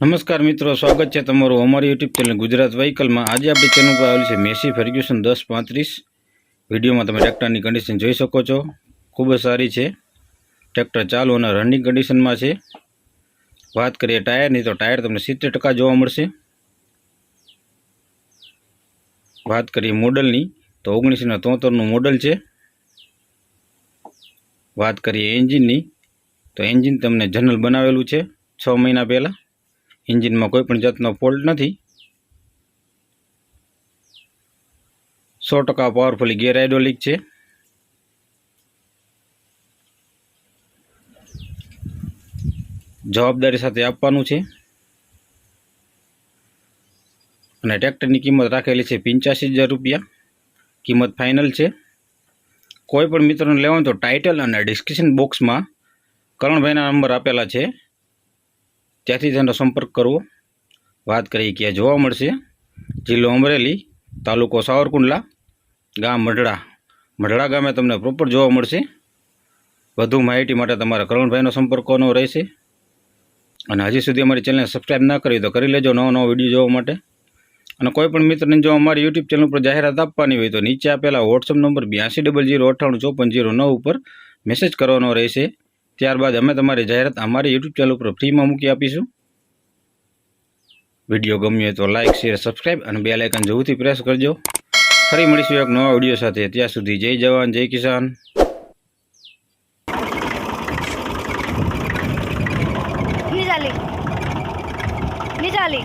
નમસ્કાર મિત્રો, સ્વાગત છે તમારું અમારી યુટ્યુબ ચેનલ ગુજરાત વ્હીકલમાં. આજે આપણી ચેનલ પર આવેલી છે મેસી ફર્ગ્યુસન દસ પાંત્રીસ. વિડીયોમાં તમે ટ્રેક્ટરની કન્ડિશન જોઈ શકો છો. ખૂબ જ સારી છે. ટ્રેક્ટર ચાલુ અને રનિંગ કન્ડિશનમાં છે. વાત કરીએ ટાયરની, તો ટાયર તમને સિત્તેર ટકા જોવા મળશે. વાત કરીએ મોડલની, તો ઓગણીસો તોતેરનું મોડલ છે. વાત કરીએ એન્જિનની, તો એન્જિન તમને જનરલ બનાવેલું છે છ મહિના પહેલાં. એન્જિનમાં કોઈપણ જાતનો ફોલ્ટ નથી. સો ટકા પાવરફુલી ગેર હાઇડ્રોલિક છે. જવાબદારી સાથે આપવાનું છે. અને ટ્રેક્ટરની કિંમત રાખેલી છે પંચ્યાસી હજાર રૂપિયા. કિંમત ફાઇનલ છે. કોઈ પણ મિત્રોને લેવાનું તો ટાઇટલ અને ડિસ્ક્રિપ્શન બોક્સમાં કરણભાઈના નંબર આપેલા છે. ત્યાંથી તેનો સંપર્ક કરવો. વાત કરીએ ક્યાં જોવા મળશે. જિલ્લો અમરેલી, તાલુકો સાવરકુંડલા, ગામ મઢડા. મઢડા ગામે તમને પ્રોપર જોવા મળશે. વધુ માહિતી માટે તમારા કરણભાઈનો સંપર્ક કરવાનો રહેશે. અને હજી સુધી અમારી ચેનલને સબસ્ક્રાઈબ ના કરી તો કરી લેજો નવો નવો વીડિયો જોવા માટે. અને કોઈ પણ મિત્રને જો અમારી યુટ્યુબ ચેનલ પર જાહેરાત આપવાની હોય તો નીચે આપેલા વોટ્સઅપ નંબર બ્યાસી ડબલ જીરો અઠ્ઠાણું જીરો નવ ઉપર મેસેજ કરવાનો રહેશે. ત્યારબાદ અમે તમારી જાહેરાત અમારી યુટ્યુબ ચેનલ ઉપર ફ્રીમાં મૂકી આપીશું. વીડિયો ગમ્યો તો લાઇક શેર સબસ્ક્રાઈબ અને બે લાઇકન જવુંથી પ્રેસ કરજો. ફરી મળીશું એક નવા વીડિયો સાથે. ત્યાં સુધી જય જવાન, જય કિસાન. નિઝાલી